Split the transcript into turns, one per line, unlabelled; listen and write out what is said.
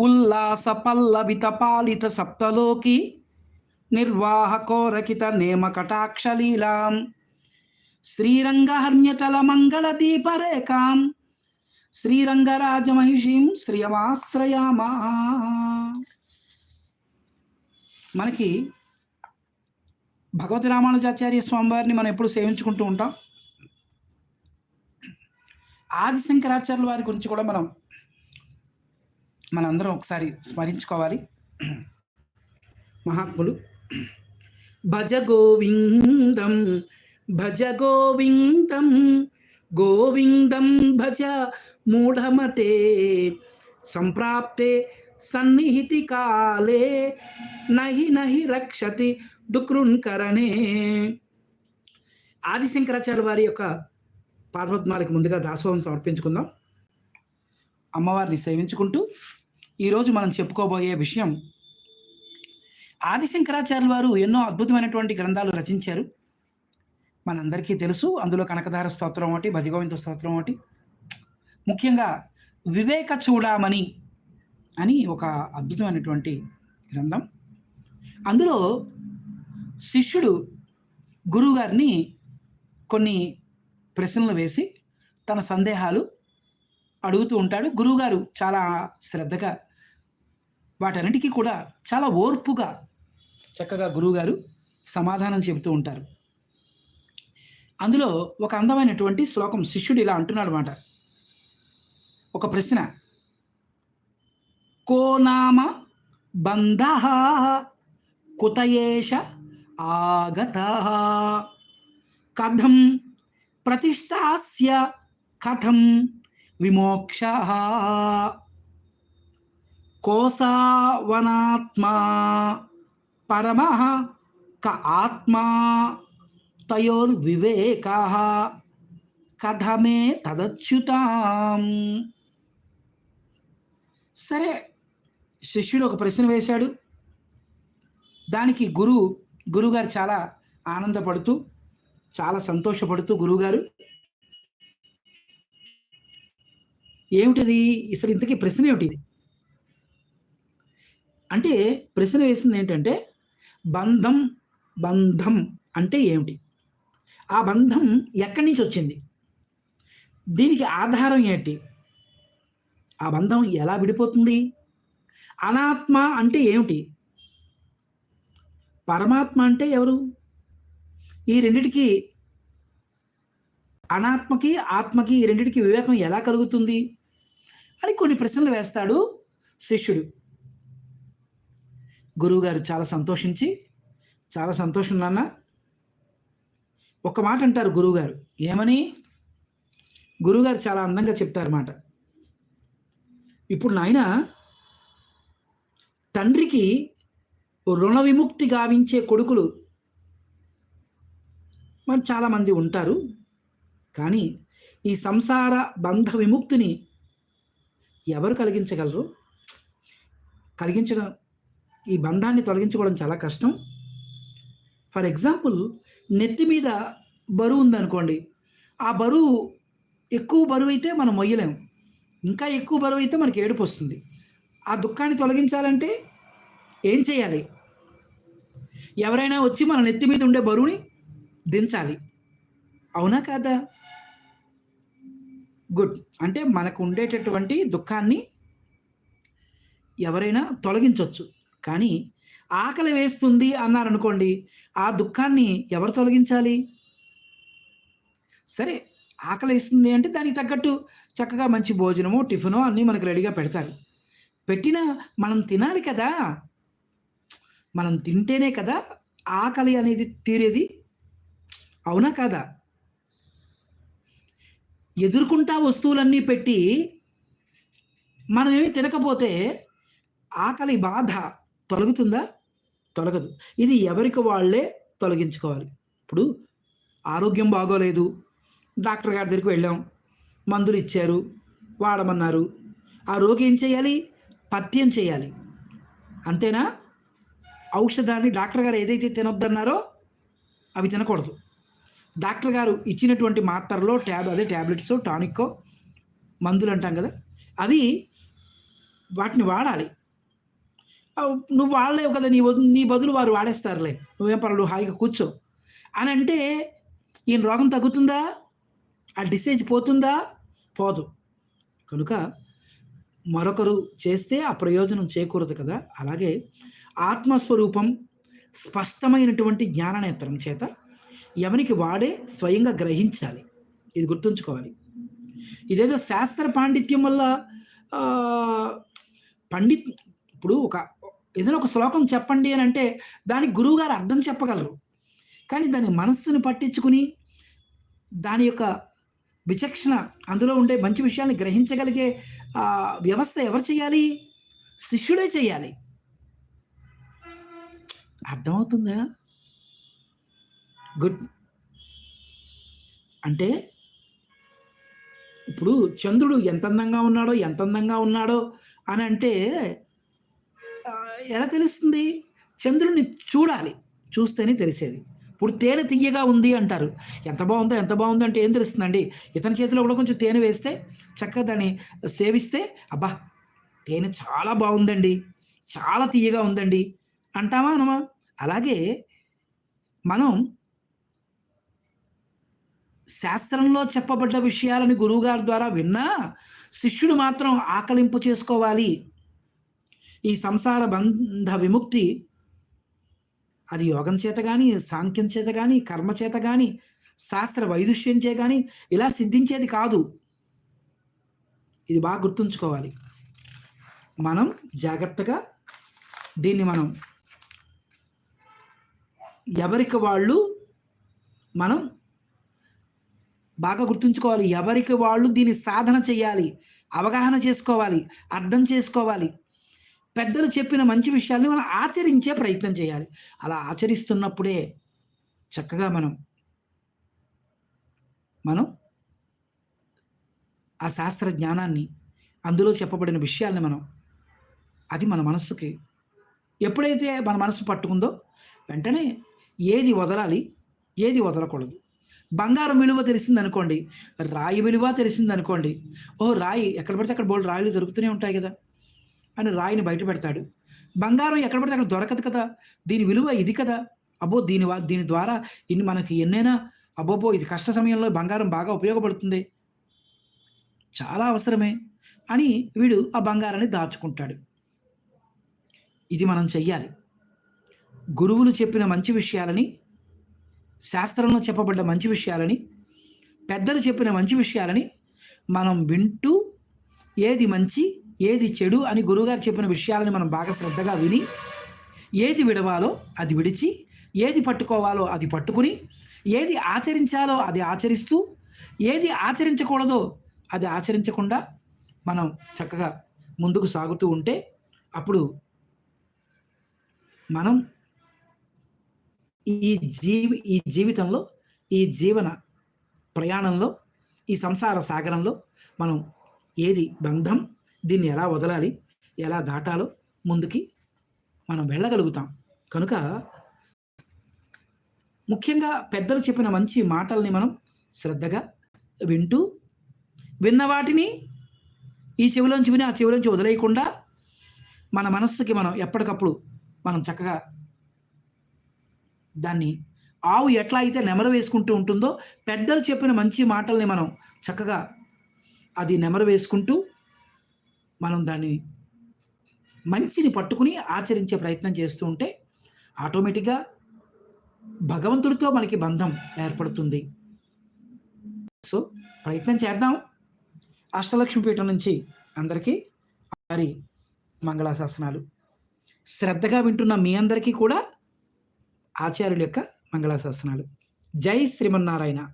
ఉల్లాస పల్లవిత పాలిత సప్తలోకి నిర్వాహకోరకిత నేమకటాక్షలీలాం నేమ కటాక్షలీలాం శ్రీరంగహర్ణ్యతల మంగళ దీపరేఖాం. శ్రీరంగరాజమహిషీం శ్రియమాశ్రయామా. మనకి భగవతి రామానుజాచార్య స్వామివారిని మనం ఎప్పుడు సేవించుకుంటూ ఉంటాం. ఆది శంకరాచార్యుల వారి గురించి కూడా మనం మనందరం ఒకసారి స్మరించుకోవాలి. మహాత్ములు. భజ గోవిందం భజ గోవిందం గోవిందం భజ మూఢమతే సంప్రాప్తే సన్నిహితి కాలే నహి నహి రక్షతి డుకృన్కరణే ఆదిశంకరాచార్య వారి యొక్క పార్వద్మాలకు ముందుగా దాసోహం సమర్పించుకుందాం. అమ్మవారిని సేవించుకుంటూ ఈరోజు మనం చెప్పుకోబోయే విషయం ఆదిశంకరాచార్యులు వారు ఎన్నో అద్భుతమైనటువంటి గ్రంథాలు రచించారు. మనందరికీ తెలుసు అందులో కనకధార స్తోత్రం ఒకటి భజగోవింద స్తోత్రం ఒకటి. ముఖ్యంగా వివేక చూడామణి అని ఒక అద్భుతమైనటువంటి గ్రంథం. అందులో శిష్యుడు గురువుగారిని కొన్ని ప్రశ్నలు వేసి తన సందేహాలు అడుగుతూ ఉంటాడు. గురువుగారు చాలా శ్రద్ధగా వాటన్నిటికీ కూడా చాలా ఓర్పుగా చక్కగా గురువుగారు సమాధానం చెబుతూ ఉంటారు. అందులో ఒక అందమైనటువంటి శ్లోకం శిష్యుడు ఇలా అంటున్నాడు అనమాట ఒక ప్రశ్న. కో నామ బంధ కుతయేష ఆగత? కథం ప్రతిష్టాస్య కథం విమోక్ష? కోసావనాత్మా పరమ క ఆత్మా తయోర్వివేక కథమే తదచ్యుతాం. సరే శిష్యుడు ఒక ప్రశ్న వేశాడు. దానికి గురు గురుగారు చాలా ఆనందపడుతూ చాలా సంతోషపడుతూ గురువుగారు ఏమిటిది? అసలు ఇంతకీ ప్రశ్న ఏమిటిది? అంటే ప్రశ్న వేసింది ఏంటంటే బంధం బంధం అంటే ఏమిటి? ఆ బంధం ఎక్కడి నుంచి వచ్చింది? దీనికి ఆధారం ఏంటి? ఆ బంధం ఎలా విడిపోతుంది? అనాత్మ అంటే ఏమిటి? పరమాత్మ అంటే ఎవరు? ఈ రెండిటికి అనాత్మకి ఆత్మకి ఈ రెండిటికి వివేకం ఎలా కలుగుతుంది? అని కొన్ని ప్రశ్నలు వేస్తాడు శిష్యుడు. గురువుగారు చాలా సంతోషించి చాలా సంతోషం నాన్న. ఒక మాట అంటారు గురువుగారు ఏమని? గురువుగారు చాలా అందంగా చెప్తారు మాట. ఇప్పుడు నాయన తండ్రికి రుణ విముక్తి గావించే కొడుకులు మరి చాలామంది ఉంటారు. కానీ ఈ సంసార బంధ విముక్తిని ఎవరు కలిగించగలరు? కలిగించడం ఈ బంధాన్ని తొలగించుకోవడం చాలా కష్టం. ఫర్ ఎగ్జాంపుల్ నెత్తి మీద బరువు ఉందనుకోండి ఆ బరువు ఎక్కువ బరువు అయితే మనం మొయ్యలేము ఇంకా ఎక్కువ బరువు అయితే మనకి ఏడుపు వస్తుంది. ఆ దుఃఖాన్ని తొలగించాలంటే ఏం చేయాలి? ఎవరైనా వచ్చి మన నెత్తి మీద ఉండే బరువుని దించాలి. అవునా కాదా? గుడ్. అంటే మనకు ఉండేటటువంటి దుఃఖాన్ని ఎవరైనా తొలగించవచ్చు కానీ ఆకలి వేస్తుంది అన్నారనుకోండి ఆ దుఃఖాన్ని ఎవరు తొలగించాలి? సరే ఆకలి వేస్తుంది అంటే దానికి తగ్గట్టు చక్కగా మంచి భోజనమో టిఫినో అన్నీ మనకు రెడీగా పెడతారు. పెట్టినా మనం తినాలి కదా? మనం తింటేనే కదా ఆకలి అనేది తీరేది? అవునా కాదా? ఎదుర్కొంటా వస్తువులన్నీ పెట్టి మనమేమి తినకపోతే ఆకలి బాధ. తొలగుతుందా? తొలగదు. ఇది ఎవరికి వాళ్ళే తొలగించుకోవాలి. ఇప్పుడు ఆరోగ్యం బాగోలేదు. డాక్టర్ గారి దగ్గరికి వెళ్ళాం. మందులు ఇచ్చారు. వాడమన్నారు. ఆ రోగి ఏం చేయాలి? పథ్యం చేయాలి. అంతేనా? ఔషధాన్ని డాక్టర్ గారు ఏదైతే తినొద్దన్నారో అవి తినకూడదు. డాక్టర్ గారు ఇచ్చినటువంటి మాత్రలో ట్యాబ్ అదే ట్యాబ్లెట్స్ టానిక్కో మందులు అంటాం కదా అవి వాటిని వాడాలి. నువ్వు వాడలేవు కదా నీ నీ బదులు వారు వాడేస్తారులే. నువ్వేం పర్వాలేదు హాయిగా కూర్చో. అని అంటే ఈయన రోగం తగ్గుతుందా? ఆ డిసేజ్ పోతుందా? పోదు. కనుక మరొకరు చేస్తే ఆ ప్రయోజనం చేకూరదు కదా. అలాగే ఆత్మస్వరూపం స్పష్టమైనటువంటి జ్ఞాననేత్రం చేత ఎవరికి వాడే స్వయంగా గ్రహించాలి. ఇది గుర్తుంచుకోవాలి. ఇదేదో శాస్త్ర పాండిత్యం వల్ల పండిత్ ఇప్పుడు ఒక ఏదైనా ఒక శ్లోకం చెప్పండి అని అంటే దానికి గురువుగారు అర్థం చెప్పగలరు. కానీ దాని మనస్సుని పట్టించుకుని దాని యొక్క విచక్షణ అందులో ఉండే మంచి విషయాన్ని గ్రహించగలిగే వ్యవస్థ ఎవరు చేయాలి? శిష్యుడే చేయాలి. అర్థమవుతుందా? గుడ్. అంటే ఇప్పుడు చంద్రుడు ఎంత అందంగా ఉన్నాడో ఎంత అందంగా ఉన్నాడో అని అంటే ఎలా తెలుస్తుంది? చంద్రుడిని చూడాలి. చూస్తేనే తెలిసేది. ఇప్పుడు తేనె తియ్యగా ఉంది అంటారు. ఎంత బాగుందో ఎంత బాగుందో అంటే ఏం తెలుస్తుందండి? ఇతని చేతిలో కూడా కొంచెం తేనె వేస్తే చక్కగా దాన్ని సేవిస్తే అబ్బా తేనె చాలా బాగుందండి. చాలా తీయగా ఉందండి. అంటామా అనమా? అలాగే మనం శాస్త్రంలో చెప్పబడ్డ విషయాలని గురువుగారి ద్వారా విన్నా శిష్యుడు మాత్రం ఆకలింపు చేసుకోవాలి. ఈ సంసార బంధ విముక్తి అది యోగం చేత కానీ సాంఖ్యం చేత కానీ కర్మ చేత కానీ శాస్త్ర వైదుష్యం చే కానీ ఇలా సిద్ధించేది కాదు. ఇది బాగా గుర్తుంచుకోవాలి. మనం జాగ్రత్తగా దీన్ని మనం ఎవరికి వాళ్ళు మనం బాగా గుర్తుంచుకోవాలి. ఎవరికి వాళ్ళు దీన్ని సాధన చేయాలి అవగాహన చేసుకోవాలి అర్థం చేసుకోవాలి. పెద్దలు చెప్పిన మంచి విషయాల్ని మనం ఆచరించే ప్రయత్నం చేయాలి. అలా ఆచరిస్తున్నప్పుడే చక్కగా మనం మనం ఆ శాస్త్ర జ్ఞానాన్ని అందులో చెప్పబడిన విషయాల్ని మనం అది మన మనస్సుకి ఎప్పుడైతే మన మనసు పట్టుకుందో వెంటనే ఏది వదలాలి ఏది వదలకూడదు. బంగారం విలువ తెలిసింది అనుకోండి రాయి విలువ తెలిసింది అనుకోండి ఓ రాయి ఎక్కడ పడితే అక్కడ బోల్డ్ రాయిలు దొరుకుతూనే ఉంటాయి కదా. అని రాయిని బయట పెడతాడు బంగారం ఎక్కడ పడితే అక్కడ దొరకదు కదా. దీని విలువ ఇది కదా. అబ్బో దీని దీని ద్వారా ఇన్ని మనకి ఎన్నైనా అబ్బోబో ఇది కష్ట సమయంలో బంగారం బాగా ఉపయోగపడుతుంది. చాలా అవసరమే అని వీడు ఆ బంగారాన్ని దాచుకుంటాడు. ఇది మనం చెయ్యాలి. గురువులు చెప్పిన మంచి విషయాలని శాస్త్రంలో చెప్పబడ్డ మంచి విషయాలని పెద్దలు చెప్పిన మంచి విషయాలని మనం వింటూ ఏది మంచి ఏది చెడు అని గురువుగారు చెప్పిన విషయాలని మనం బాగా శ్రద్ధగా విని ఏది విడవాలో అది విడిచి ఏది పట్టుకోవాలో అది పట్టుకుని ఏది ఆచరించాలో అది ఆచరిస్తూ ఏది ఆచరించకూడదో అది ఆచరించకుండా మనం చక్కగా ముందుకు సాగుతూ ఉంటే అప్పుడు మనం ఈ జీవి ఈ జీవితంలో ఈ జీవన ప్రయాణంలో ఈ సంసార సాగరంలో మనం ఏది బంధం దీన్ని ఎలా వదలాలి ఎలా దాటాలో ముందుకి మనం వెళ్ళగలుగుతాం. కనుక ముఖ్యంగా పెద్దలు చెప్పిన మంచి మాటల్ని మనం శ్రద్ధగా వింటూ విన్న వాటిని ఈ చెవిలోంచి విని ఆ చెవిలోంచి వదిలేయకుండా మన మనస్సుకి మనం ఎప్పటికప్పుడు మనం చక్కగా దాన్ని ఆవు ఎట్లా అయితే నెమరు వేసుకుంటూ ఉంటుందో పెద్దలు చెప్పిన మంచి మాటల్ని మనం చక్కగా అది నెమరు వేసుకుంటూ మనం దాన్ని మంచిని పట్టుకుని ఆచరించే ప్రయత్నం చేస్తూ ఉంటే ఆటోమేటిక్గా భగవంతుడితో మనకి బంధం ఏర్పడుతుంది. సో ప్రయత్నం చేద్దాం. అష్టలక్ష్మి పీఠం నుంచి అందరికీ వారి మంగళాశాసనాలు. శ్రద్ధగా వింటున్న మీ అందరికీ కూడా ఆచార్యుల యొక్క మంగళాశాసనాలు. జై శ్రీమన్నారాయణ.